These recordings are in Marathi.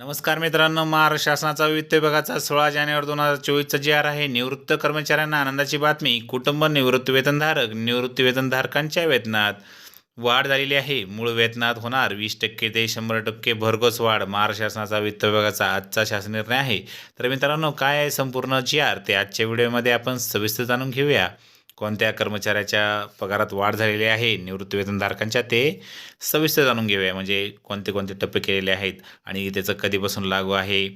नमस्कार मित्रांनो महाराष्ट्र शासनाचा वित्त विभागाचा सोळा जानेवारी दोन हजार चोवीसचा जी आर आहे निवृत्त कर्मचाऱ्यांना आनंदाची बातमी कुटुंब निवृत्ती वेतनधारक निवृत्ती वेतनधारकांच्या वेतनात वाढ झालेली आहे. मूळ वेतनात होणार वीस टक्के ते शंभर टक्के भरघोस वाढ महाराष्ट्र शासनाचा वित्त विभागाचा आजचा शासन निर्णय आहे. तर मित्रांनो काय आहे संपूर्ण जी आर? ते आजच्या व्हिडिओमध्ये आपण सविस्तर जाणून घेऊया. कोणत्या कर्मचाऱ्याच्या पगारात वाढ झालेली आहे निवृत्तीवेतनधारकांच्या ते सविस्तर जाणून घेऊया. म्हणजे कोणते कोणते टप्पे केलेले आहेत आणि त्याचं कधीपासून लागू आहे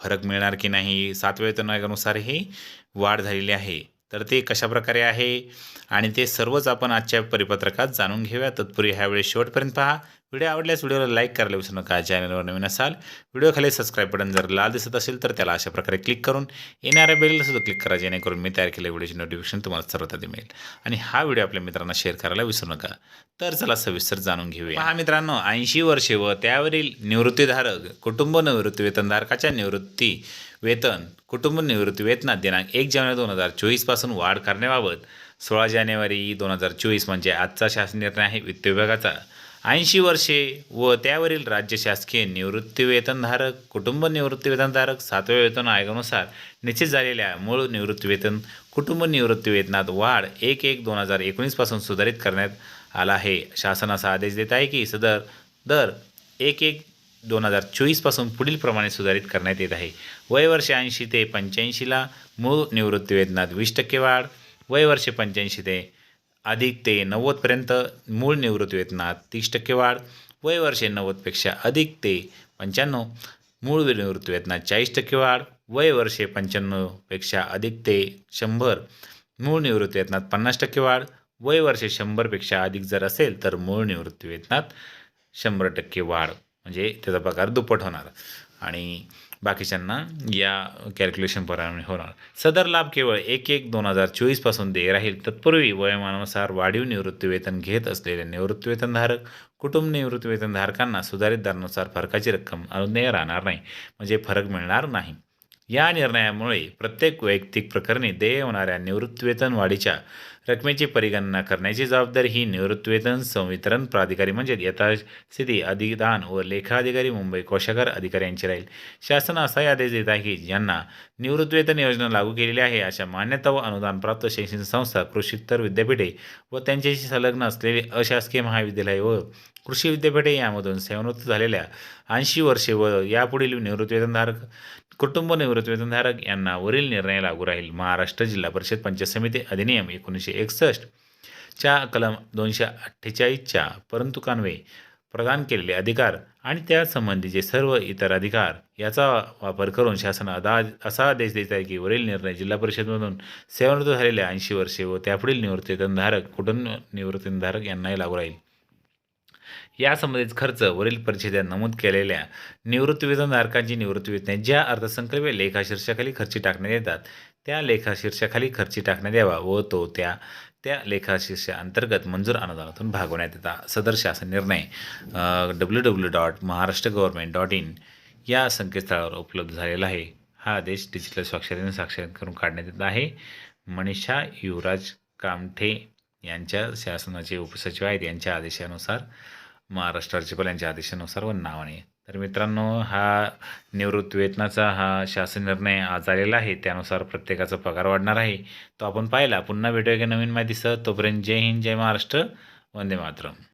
फरक मिळणार की नाही सातव्या वेतन आयोगानुसार ही वाढ झालेली आहे. तर ते कशाप्रकारे आहे आणि ते सर्वच आपण आजच्या परिपत्रकात जाणून घेऊया. तत्पूर्वी ह्यावेळी शेवटपर्यंत पहा. व्हिडिओ आवडल्यास व्हिडिओला लाईक करायला विसरू नका. चॅनलवर नवीन असाल व्हिडिओ खाली सबस्क्राईब बटन जर लाल दिसत असेल तर त्याला अशा प्रकारे क्लिक करून येणाऱ्या बेलला सुद्धा क्लिक करा जेणेकरून मी तयार केलेल्या व्हिडिओची नोटिफिकेशन तुम्हाला सर्वात आधी मिळेल. आणि हा व्हिडिओ आपल्या मित्रांना शेअर करायला विसरू नका. तर चला सविस्तर जाणून घेऊया. हा मित्रांनो ऐंशी वर्षे व त्यावरील निवृत्तीधारक कुटुंब निवृत्ती वेतनधारकाच्या निवृत्ती वेतन कुटुंब निवृत्ती वेतनात दिनांक एक जानेवारी दोन हजार चोवीसपासून वाढ करण्याबाबत सोळा जानेवारी दोन हजार चोवीस म्हणजे आजचा शासन निर्णय आहे वित्त विभागाचा. ऐंशी वर्षे व त्यावरील राज्य शासकीय निवृत्तीवेतनधारक कुटुंब निवृत्तीवेतनधारक सातव्या वेतन आयोगानुसार निश्चित झालेल्या मूळ निवृत्तीवेतन कुटुंब निवृत्तीवेतनात वाढ एक एक दोन हजार एकोणीसपासून सुधारित करण्यात आला आहे. शासन असा आदेश देत आहे की सदर दर एक एक दोन हजार चोवीसपासून पुढील प्रमाणे सुधारित करण्यात येत आहे. वयवर्षे ऐंशी ते पंच्याऐंशीला मूळ निवृत्तीवेतनात वीस टक्के वाढ वयवर्षे पंच्याऐंशी ते अधिक ते नव्वदपर्यंत मूळ निवृत्तीवेतनात तीस टक्के वाढ वय वर्षे नव्वदपेक्षा अधिक ते पंच्याण्णव मूळ निवृत्तीवेतनात चाळीस टक्के वाढ वय वर्षे पंच्याण्णवपेक्षा अधिक ते शंभर मूळ निवृत्ती वेतनात पन्नास टक्के वाढ वय वर्षे शंभरपेक्षा अधिक जर असेल तर मूळ निवृत्तीवेतनात शंभर टक्के वाढ. म्हणजे त्याचा पगार दुप्पट होणार. आणि बाकीच्यांना या कॅल्क्युलेशन प्रमाणे होणार. सदर लाभ केवळ एक एक दोन हजार चोवीसपासून देय राहील. तत्पूर्वी वयोमानानुसार वाढीव निवृत्तीवेतन घेत असलेले निवृत्तीवेतनधारक कुटुंब निवृत्तीवेतनधारकांना सुधारित दरानुसार फरकाची रक्कम अनुज्ञेय राहणार नाही. म्हणजे फरक मिळणार नाही. या निर्णयामुळे प्रत्येक वैयक्तिक प्रकरणी देय होणाऱ्या निवृत्तीवेतन वाढीच्या रकमेची परिगणना करण्याची जबाबदारी ही निवृत्तीवेतन संवितरण प्राधिकारी म्हणजे यथास्थिती अधिदान व लेखा अधिकारी मुंबई कोशागार अधिकारी यांची राहील. शासन असाही आदेश देत आहे की ज्यांना निवृत्तीवेतन योजना लागू केलेली आहे अशा मान्यता व अनुदानप्राप्त शैक्षणिक संस्था कृषीतर विद्यापीठे व त्यांच्याशी संलग्न असलेले अशासकीय महाविद्यालये व कृषी विद्यापीठे यामधून सेवानिवृत्त झालेल्या ऐंशी वर्षे व यापुढील निवृत्तीवेतनधारक कुटुंब निवृत्तीवेतनधारक यांना वरील निर्णय लागू राहील. महाराष्ट्र जिल्हा परिषद पंचायत समिती अधिनियम एकोणीसशे एकसष्ट च्या कलम दोनशे अठ्ठेचाळीसच्या परंतु कान्वे प्रदान केलेले अधिकार आणि त्यासंबंधीचे सर्व इतर अधिकार याचा वापर करून शासन अदा असा आदेश देत आहे की वरील निर्णय जिल्हा परिषदमधून सेवानिवृत्त झालेल्या ऐंशी वर्षे व त्यापुढील निवृत्तीवेतनधारक कुटुंब निवृत्तीवेतनधारक यांनाही लागू राहील. यासंबंधित खर्च वरील परिच्छेदात नमूद केलेल्या निवृत्तीवेतनधारकांची निवृत्तीवेतने ज्या अर्थसंकल्पीय लेखाशीर्षाखाली खर्ची टाकण्यात येतात त्या लेखाशीर्षाखाली खर्ची टाकण्यात यावा व तो त्या त्या लेखा अंतर्गत मंजूर अनुदानातून भागवण्यात येतात सदर शासन निर्णय W W dot Maharashtra government dot in या संकेतस्थळावर उपलब्ध झालेला आहे. हा आदेश डिजिटल स्वाक्षरीने साक्षर करून काढण्यात येत आहे. मनीषा युवराज कामठे यांच्या शासनाचे उपसचिव आहेत यांच्या आदेशानुसार महाराष्ट्र राज्यपाल यांच्या आदेशानुसार व नावाने. तर मित्रांनो हा निवृत्तीवेतनाचा हा शासन निर्णय आज आलेला आहे. त्यानुसार प्रत्येकाचा पगार वाढणार आहे. तो आपण पाहिला. पुन्हा भेटूया की नवीन माहितीसह. तोपर्यंत जय हिंद जय महाराष्ट्र. वंदे मातरम.